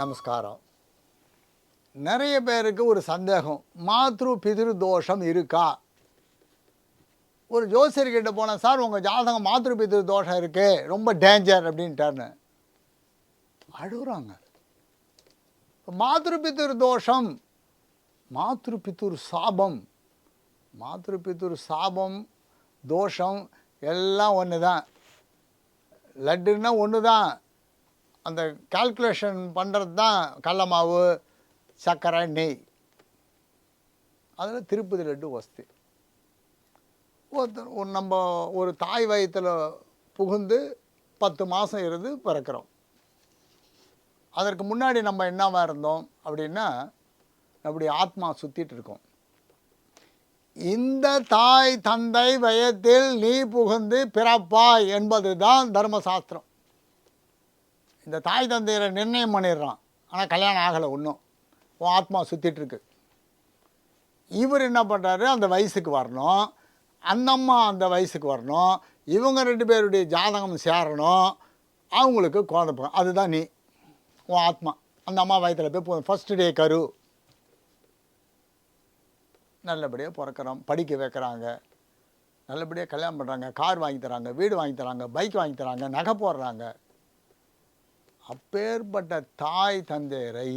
நமஸ்காரம். நிறைய பேருக்கு ஒரு சந்தேகம். மாத்ரு பிதிரு தோஷம் இருக்கா? ஒரு ஜோசியர்கிட்ட போனேன் சார் உங்கள் ஜாதகம் மாத்ரு பிதிரு தோஷம் இருக்கு ரொம்ப டேஞ்சர் அப்படின்ட்டாருன்னு. அழுகுறாங்க. மாத்ரு பித்திரு தோஷம் மாத்ரு பிதுர் சாபம் மாத்ரு பிதுர் சாபம் தோஷம் எல்லாம் ஒன்று தான் லட்டுன்னா ஒன்று தான் அந்த கால்குலேஷன் பண்ணுறது தான் கடல மாவு சர்க்கரை நெய். அதில் திருப்பதி லட்டு வசதி. ஒருத்தர் ஒரு நம்ம ஒரு தாய் வயத்தில் புகுந்து பத்து மாதம் இருந்து பிறக்கிறோம். அதற்கு முன்னாடி நம்ம என்னவா இருந்தோம் அப்படின்னா நம்முடைய ஆத்மா சுற்றிட்டு இருக்கோம். இந்த தாய் தந்தை வயத்தில் நீ புகுந்து பிறப்பாய் என்பது தான் தர்மசாஸ்திரம். இந்த தாய் தந்தையரை நிர்ணயம் பண்ணிடுறான். ஆனால் கல்யாணம் ஆகலை ஒன்றும் உன் ஆத்மா சுற்றிட்டுருக்கு இவர் என்ன பண்ணுறாரு அந்த வயசுக்கு வரணும். அந்த அம்மா அந்த வயசுக்கு வரணும். இவங்க ரெண்டு பேருடைய ஜாதகம் சேரணும். அவங்களுக்கு குழந்தை அதுதான் நீ. உன் ஆத்மா. அந்த அம்மா வயத்தில் போய் போ. ஃபஸ்ட்டு டே கரு. நல்லபடியாக பிறக்கிறோம். படிக்க வைக்கிறாங்க. நல்லபடியாக கல்யாணம் பண்ணுறாங்க கார் வாங்கி தராங்க. வீடு வாங்கி தராங்க. பைக் வாங்கி தராங்க. நகை போடுறாங்க. அப்பேற்பட்ட தாய் தந்தையரை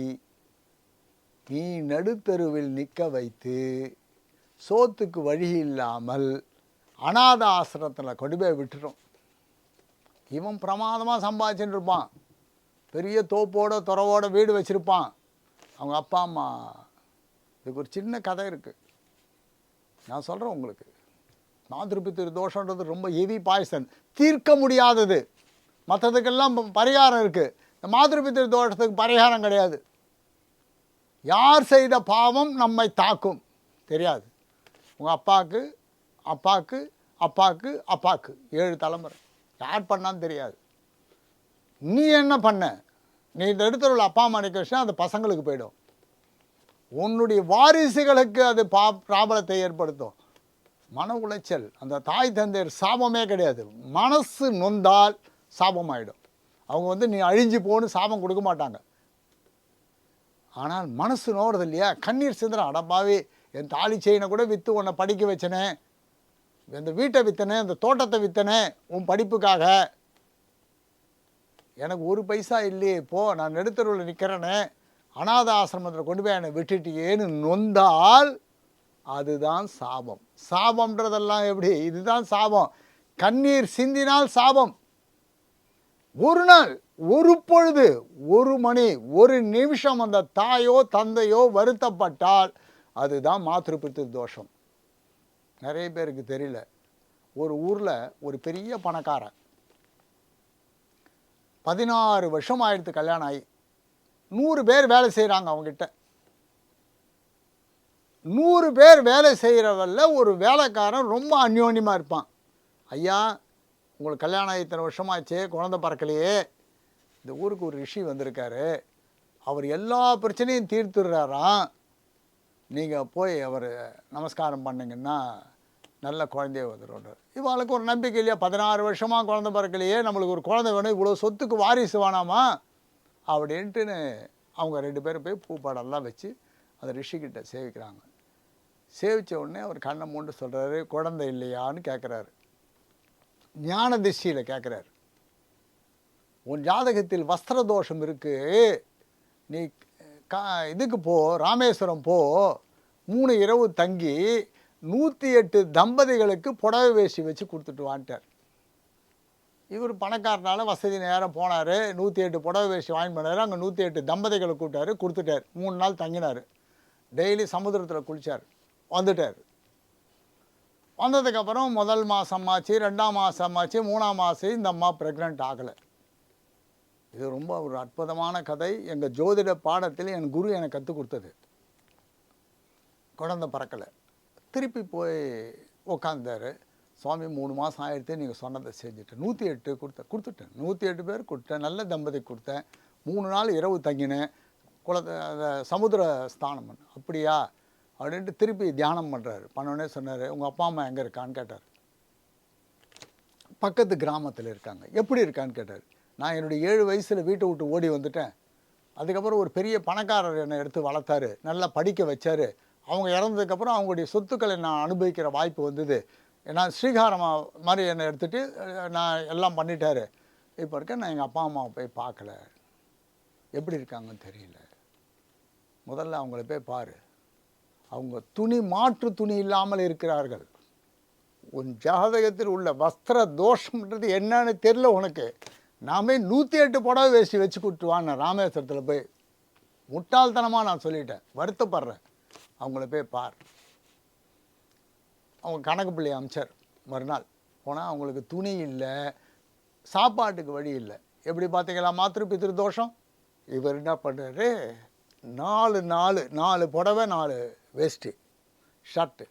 நீ நடுத்தருவில் நிற்க வைத்து சோத்துக்கு வழி இல்லாமல் அநாத ஆசிரத்தில் கொண்டு போய் விட்டுரும். இவன் பிரமாதமாக சம்பாதிச்சுட்டு இருப்பான் பெரிய தோப்போட துறவோட வீடு வச்சுருப்பான். அவங்க அப்பா அம்மா. இதுக்கு ஒரு சின்ன கதை இருக்குது நான் சொல்கிறேன் உங்களுக்கு. மாதிருப்பித்திரு தோஷன்றது ரொம்ப ஹெவி பாய்சன் தீர்க்க முடியாதது. மற்றதுக்கெல்லாம் பரிகாரம் இருக்குது இந்த மாதிருப்பித்திரு தோஷத்துக்கு பரிகாரம் கிடையாது. யார் செய்த பாவம் நம்மை தாக்கும். தெரியாது. உங்கள் அப்பாவுக்கு அப்பாவுக்கு அப்பாவுக்கு அப்பாவுக்கு ஏழு தலைமுறை. யார் பண்ணான்னு தெரியாது. நீ என்ன பண்ண? நீ இந்த இடத்துல உள்ள அப்பா அம்மா நிற்க விஷயம் அது பசங்களுக்கு போயிடும். உன்னுடைய வாரிசுகளுக்கு அது பா பிராபலத்தை ஏற்படுத்தும். மன உளைச்சல். அந்த தாய் தந்தையர் சாபமே கிடையாது. மனசு நொந்தால் சாபமாயிடும். அவங்க வந்து நீ அழிஞ்சு போன்னு சாபம் கொடுக்க மாட்டாங்க. ஆனால் மனசு நோடுறது இல்லையா? கண்ணீர் சிந்தனை அடப்பாவே என் தாலி செயினை கூட விற்று உன்னை படிக்க வச்சனே. இந்த வீட்டை விற்றனே இந்த தோட்டத்தை விற்றனே உன் படிப்புக்காக. எனக்கு ஒரு பைசா இல்லையே இப்போ நான் நெடுத்தருவில் நிற்கிறேனே அநாத ஆசிரமத்தில் கொண்டு போய் என்னை விட்டுட்டியேன்னு நொந்தால் அதுதான் சாபம். சாபம்ன்றதெல்லாம் எப்படி? இதுதான் சாபம். கண்ணீர் சிந்தினால் சாபம். ஒரு நாள் ஒரு பொழுது ஒரு மணி ஒரு நிமிஷம் அந்த தாயோ தந்தையோ வருத்தப்பட்டால் அதுதான் மாத்திருப்பித்து தோஷம். நிறைய பேருக்கு தெரியல. ஒரு ஊரில் ஒரு பெரிய பணக்காரன். பதினாறு வருஷம் ஆயிடுத்து கல்யாணம் ஆகி நூறு பேர் வேலை செய்கிறாங்க அவங்ககிட்ட நூறு பேர் வேலை செய்கிறவல்ல ஒரு வேலைக்காரன் ரொம்ப அந்யோன்யமாக இருப்பான். ஐயா உங்களுக்கு கல்யாணம் இத்தனை வருஷமாச்சு குழந்த பறக்கலையே. இந்த ஊருக்கு ஒரு ரிஷி வந்திருக்காரு. அவர் எல்லா பிரச்சனையும் தீர்த்துடுறாராம். நீங்கள் போய் அவர் நமஸ்காரம் பண்ணுங்கன்னா நல்ல குழந்தைய வந்துடும் இவளுக்கு ஒரு நம்பிக்கை இல்லையா? பதினாறு வருஷமாக குழந்த பிறக்கலையே நம்மளுக்கு ஒரு குழந்தை வேணும் இவ்வளோ சொத்துக்கு வாரிசு வேணாமா? அப்படின்ட்டுன்னு அவங்க ரெண்டு பேரும் போய் பூப்பாடெல்லாம் வச்சு அந்த ரிஷிக்கிட்ட சேவிக்கிறாங்க. சேவித்த உடனே அவர் கண்ணை மூண்டு சொல்கிறாரு குழந்தை இல்லையான்னு கேட்குறாரு ஞான திஷ்டியில் கேட்குறாரு உன் ஜாதகத்தில் வஸ்திர தோஷம் இருக்கு. நீ கா இதுக்கு போ ராமேஸ்வரம் போ. மூணு இரவு தங்கி நூற்றி எட்டு தம்பதிகளுக்கு புடவை வேசி வச்சு கொடுத்துட்டு வான்ட்டார். இவர் பணக்காரனால வசதி நேரம் போனார். நூற்றி எட்டு புடவை வேசி வாங்கி பண்ணார் அங்கே நூற்றி எட்டு தம்பதிகளை கூப்பிட்டாரு. கொடுத்துட்டார். மூணு நாள் தங்கினார். டெய்லி சமுத்திரத்தில் குளிச்சார். வந்துட்டார். வந்ததுக்கப்புறம் முதல் மாதம் ஆச்சு ரெண்டாம் மாதம் ஆச்சு மூணாம் மாதம் இந்த அம்மா ப்ரெக்னென்ட் ஆகலை. இது ரொம்ப ஒரு அற்புதமான கதை. எங்கள் ஜோதிட பாடத்தில் என் குரு எனக்கு கற்றுக் கொடுத்தது. குழந்த பறக்கலை. திருப்பி போய் உக்காந்தார். சுவாமி மூணு மாதம் ஆயிடுத்து நீங்கள் சொன்னதை செஞ்சுட்டு நூற்றி எட்டு கொடுத்தேன் கொடுத்துட்டேன். நூற்றி எட்டு பேர் கொடுத்தேன். நல்ல தம்பதி கொடுத்தேன். மூணு நாள் இரவு தங்கினேன். குளத்தை அந்த சமுத்திர ஸ்தானம் அப்படியா? அப்படின்ட்டு திருப்பி தியானம் பண்ணுறாரு பண்ணோடனே சொன்னார் உங்கள் அப்பா அம்மா எங்கே இருக்கான்னு? கேட்டார். பக்கத்து கிராமத்தில் இருக்காங்க. எப்படி இருக்கான்னு? கேட்டார். நான் என்னுடைய ஏழு வயசில் வீட்டை விட்டு ஓடி வந்துட்டேன். அதுக்கப்புறம் ஒரு பெரிய பணக்காரர் என்னை எடுத்து வளர்த்தாரு. நல்லா படிக்க வச்சார். அவங்க இறந்ததுக்கப்புறம் அவங்களுடைய சொத்துக்களை நான் அனுபவிக்கிற வாய்ப்பு வந்தது. ஏன்னா ஸ்ரீகாரமாக மாதிரி என்னை எடுத்துகிட்டு நான் எல்லாம் பண்ணிட்டாரு. இப்போ இருக்க நான் எங்கள் அப்பா அம்மாவை போய் பார்க்கல. எப்படி இருக்காங்கன்னு தெரியல. முதல்ல அவங்கள போய் பாரு. அவங்க துணி மாற்று துணி இல்லாமல் இருக்கிறார்கள். உன் ஜாதகத்தில் உள்ள வஸ்திர தோஷம்ன்றது என்னன்னு தெரியல உனக்கு. நாமே நூற்றி எட்டு புடவை வேஷ்டி வச்சு கூட்டுவான்னு ராமேஸ்வரத்தில் போய் முட்டாள்தனமாக நான் சொல்லிட்டேன். வருத்தப்படுறேன் அவங்கள போய் பார். அவங்க கணக்கு பிள்ளை அமைச்சர். மறுநாள் போனால் அவங்களுக்கு துணி இல்லை சாப்பாட்டுக்கு வழி இல்லை. எப்படி பார்த்தீங்களா மாத்திரு பித்திரு தோஷம்? இவர் என்ன பண்ணுறாரு நாலு நாலு நாலு புடவை நாலு வேஷ்டி ஷர்ட்டு.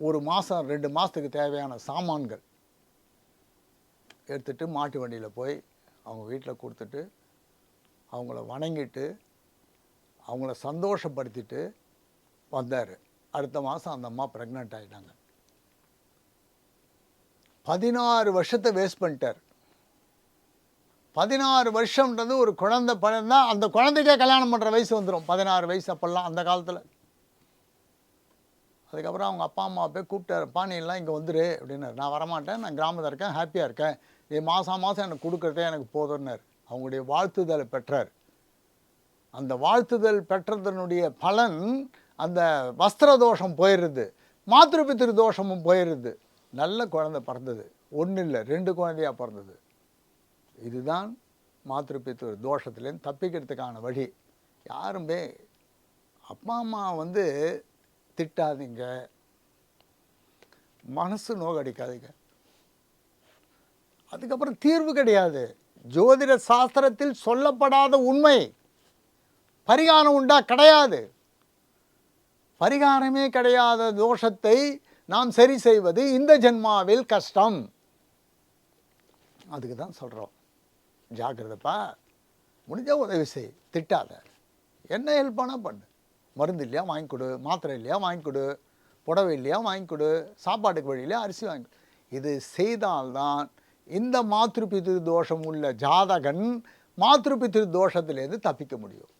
ஒரு மாதம் ரெண்டு மாதத்துக்கு தேவையான சாமான்கள் எடுத்துட்டு மாட்டு வண்டியில் போய் அவங்க வீட்டில் கொடுத்துட்டு அவங்கள வணங்கிட்டு அவங்கள சந்தோஷப்படுத்திட்டு வந்தார். அடுத்த மாதம் அந்த அம்மா ப்ரெக்னென்ட் ஆகிட்டாங்க பதினாறு வருஷத்தை வேஸ்ட் பண்ணிட்டார். பதினாறு வருஷம்ன்றது ஒரு குழந்தை பழந்தா அந்த குழந்தைக்கே கல்யாணம் பண்ணுற வயசு வந்துடும் பதினாறு வயசு அப்போல்லாம் அந்த காலத்தில். அதுக்கப்புறம் அவங்க அப்பா அம்மா போய் கூப்பிட்டாரு. பாணியெல்லாம் இங்கே வந்துரு அப்படின்னாரு. நான் வரமாட்டேன். நான் கிராமத்தில் இருக்கேன். ஹாப்பியாக இருக்கேன். இது மாதம் மாதம் எனக்கு கொடுக்குறதே எனக்கு போதும்னார். அவங்களுடைய வாழ்த்துதலை பெற்றார். அந்த வாழ்த்துதல் பெற்றதனுடைய பலன் அந்த வஸ்திர தோஷம் போயிடுது மாத்திருப்பித்திரு தோஷமும் போயிடுது நல்ல குழந்தை பிறந்தது. ஒன்றும் இல்லை ரெண்டு குழந்தையா பிறந்தது. இதுதான் மாத்திருப்பித்திரு தோஷத்துலேருந்து தப்பிக்கிறதுக்கான வழி. யாருமே அப்பா அம்மா வந்து திட்டாதீங்க. மனசு நோகடிக்காதீங்க. அதுக்கப்புறம் தீர்வு கிடையாது. ஜோதிட சாஸ்திரத்தில் சொல்லப்படாத உண்மை. பரிகாரம் உண்டா? கிடையாது. பரிகாரமே கிடையாத தோஷத்தை நாம் சரி செய்வது இந்த ஜென்மாவில் கஷ்டம். அதுக்கு தான் சொல்கிறோம் ஜாக்கிரதப்பா. முடிஞ்ச உதவி செய். திட்டாத. என்ன ஹெல்ப் பண்ணால் பண்ணு. மருந்து இல்லையா வாங்கி கொடு. மாத்திரை இல்லையா வாங்கி கொடு. புடவை இல்லையா வாங்கி கொடு. சாப்பாட்டுக்கு வழியிலையா அரிசி வாங்கி கொடு. இது செய்தால்தான் இந்த மாத்திருப்பித்திரு தோஷம் உள்ள ஜாதகன் மாத்திருப்பித்திரு தோஷத்திலேருந்து தப்பிக்க முடியும்.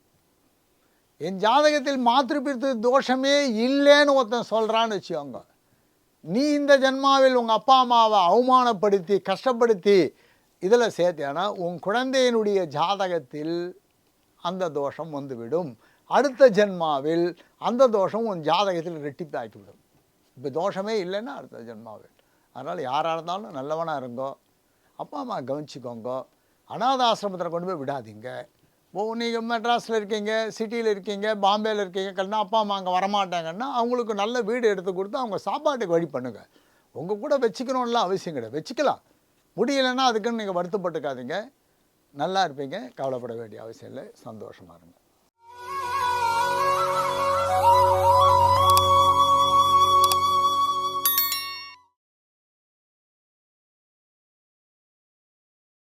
என் ஜாதகத்தில் மாத்திருப்பித்திரு தோஷமே இல்லைன்னு ஒருத்தன் சொல்கிறான்னு வச்சுக்கோங்க. நீ இந்த ஜென்மாவில் உங்கள் அப்பா அம்மாவை அவமானப்படுத்தி கஷ்டப்படுத்தி இதில் சேர்த்தேன்னா உன் குழந்தையினுடைய ஜாதகத்தில் அந்த தோஷம் வந்துவிடும். அடுத்த ஜென்மாவில் அந்த தோஷம் உன் ஜாதகத்தில் ரெட்டிப்பாக்கிவிடும் இப்போ தோஷமே இல்லைன்னா அடுத்த ஜென்மாவில். அதனால் யாராக இருந்தாலும் நல்லவனாக இருங்கோ அப்பா அம்மா கவனிச்சிக்கோங்க அனாத ஆசிரமத்தில் கொண்டு போய் விடாதீங்க. ஓ நீங்கள் மெட்ராஸில் இருக்கீங்க சிட்டியில் இருக்கீங்க பாம்பேயில் இருக்கீங்க கல்னா அப்பா அம்மா அங்கே வரமாட்டாங்கன்னா அவங்களுக்கு நல்ல வீடு எடுத்து கொடுத்து அவங்க சாப்பாட்டுக்கு வழி பண்ணுங்க. உங்கள் கூட வச்சுக்கணும்லாம் அவசியம் கிடையாது. வச்சுக்கலாம். முடியலைன்னா அதுக்குன்னு நீங்கள் வருத்தப்பட்டுக்காதீங்க. நல்லா இருப்பீங்க. கவலைப்பட வேண்டிய அவசியம் இல்லை. சந்தோஷமாக இருங்க.